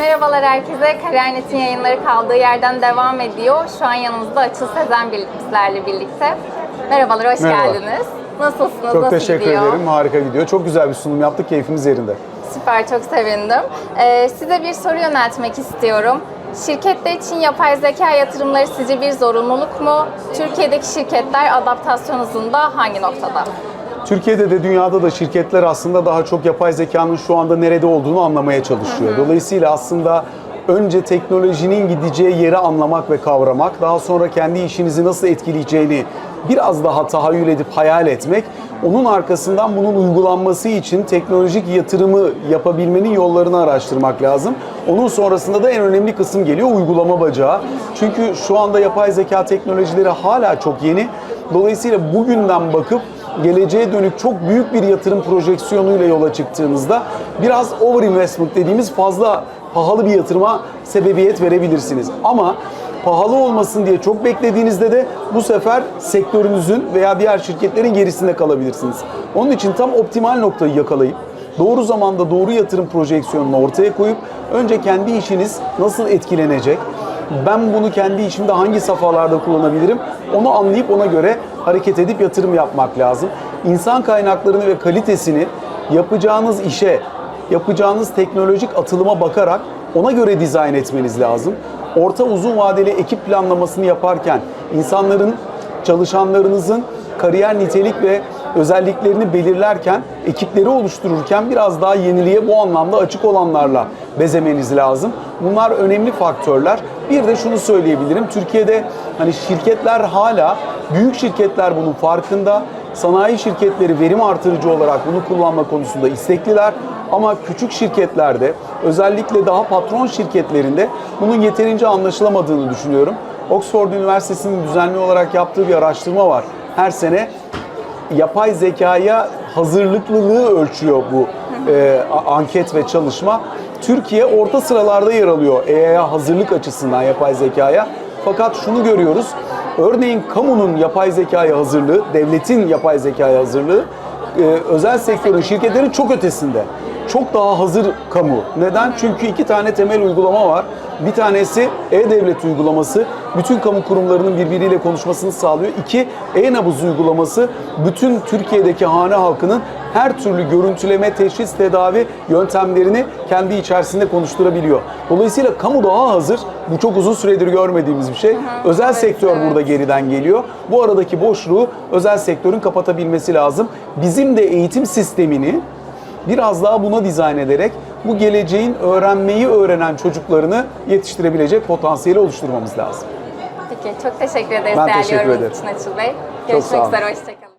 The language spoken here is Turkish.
Merhabalar herkese. Kariyernet'in yayınları kaldığı yerden devam ediyor. Şu an yanımızda Açıl Sezen bizlerle birlikte. Merhabalar, hoş Merhaba. geldiniz. Nasılsınız? Çok Nasıl teşekkür gidiyor? ederim. Harika gidiyor. Çok güzel bir sunum yaptık. Keyfimiz yerinde. Süper, çok sevindim. Ee, size bir soru yöneltmek istiyorum. Şirketler için yapay zeka yatırımları sizce bir zorunluluk mu? Türkiye'deki şirketler adaptasyon hızında hangi noktada? Türkiye'de de dünyada da şirketler aslında daha çok yapay zekanın şu anda nerede olduğunu anlamaya çalışıyor. Dolayısıyla aslında önce teknolojinin gideceği yeri anlamak ve kavramak, daha sonra kendi işinizi nasıl etkileyeceğini biraz daha tahayyül edip hayal etmek, onun arkasından bunun uygulanması için teknolojik yatırımı yapabilmenin yollarını araştırmak lazım. Onun sonrasında da en önemli kısım geliyor uygulama bacağı. Çünkü şu anda yapay zeka teknolojileri hala çok yeni. Dolayısıyla bugünden bakıp geleceğe dönük çok büyük bir yatırım projeksiyonuyla yola çıktığınızda biraz over investment dediğimiz fazla pahalı bir yatırıma sebebiyet verebilirsiniz. Ama pahalı olmasın diye çok beklediğinizde de bu sefer sektörünüzün veya diğer şirketlerin gerisinde kalabilirsiniz. Onun için tam optimal noktayı yakalayıp doğru zamanda doğru yatırım projeksiyonunu ortaya koyup önce kendi işiniz nasıl etkilenecek, ben bunu kendi işimde hangi safhalarda kullanabilirim onu anlayıp ona göre hareket edip yatırım yapmak lazım. İnsan kaynaklarını ve kalitesini yapacağınız işe, yapacağınız teknolojik atılıma bakarak ona göre dizayn etmeniz lazım. Orta uzun vadeli ekip planlamasını yaparken insanların, çalışanlarınızın kariyer nitelik ve özelliklerini belirlerken, ekipleri oluştururken biraz daha yeniliğe bu anlamda açık olanlarla bezemeniz lazım. Bunlar önemli faktörler. Bir de şunu söyleyebilirim. Türkiye'de hani şirketler hala büyük şirketler bunun farkında. Sanayi şirketleri verim artırıcı olarak bunu kullanma konusunda istekliler. Ama küçük şirketlerde özellikle daha patron şirketlerinde bunun yeterince anlaşılamadığını düşünüyorum. Oxford Üniversitesi'nin düzenli olarak yaptığı bir araştırma var. Her sene yapay zekaya hazırlıklılığı ölçüyor bu e, anket ve çalışma. Türkiye orta sıralarda yer alıyor AI'ya hazırlık açısından yapay zekaya. Fakat şunu görüyoruz. Örneğin kamunun yapay zekaya hazırlığı, devletin yapay zekaya hazırlığı e, özel sektörün, şirketlerin çok ötesinde. Çok daha hazır kamu. Neden? Çünkü iki tane temel uygulama var. Bir tanesi e-devlet uygulaması. Bütün kamu kurumlarının birbiriyle konuşmasını sağlıyor. İki, e-nabız uygulaması. Bütün Türkiye'deki hane halkının her türlü görüntüleme, teşhis, tedavi yöntemlerini kendi içerisinde konuşturabiliyor. Dolayısıyla kamu daha hazır. Bu çok uzun süredir görmediğimiz bir şey. özel evet, sektör evet. burada geriden geliyor. Bu aradaki boşluğu özel sektörün kapatabilmesi lazım. Bizim de eğitim sistemini biraz daha buna dizayn ederek bu geleceğin öğrenmeyi öğrenen çocuklarını yetiştirebilecek potansiyeli oluşturmamız lazım. Peki, çok teşekkür ederiz Ben değerli teşekkür ederim. için Açıl Bey. sağ Görüşmek üzere, hoşçakalın.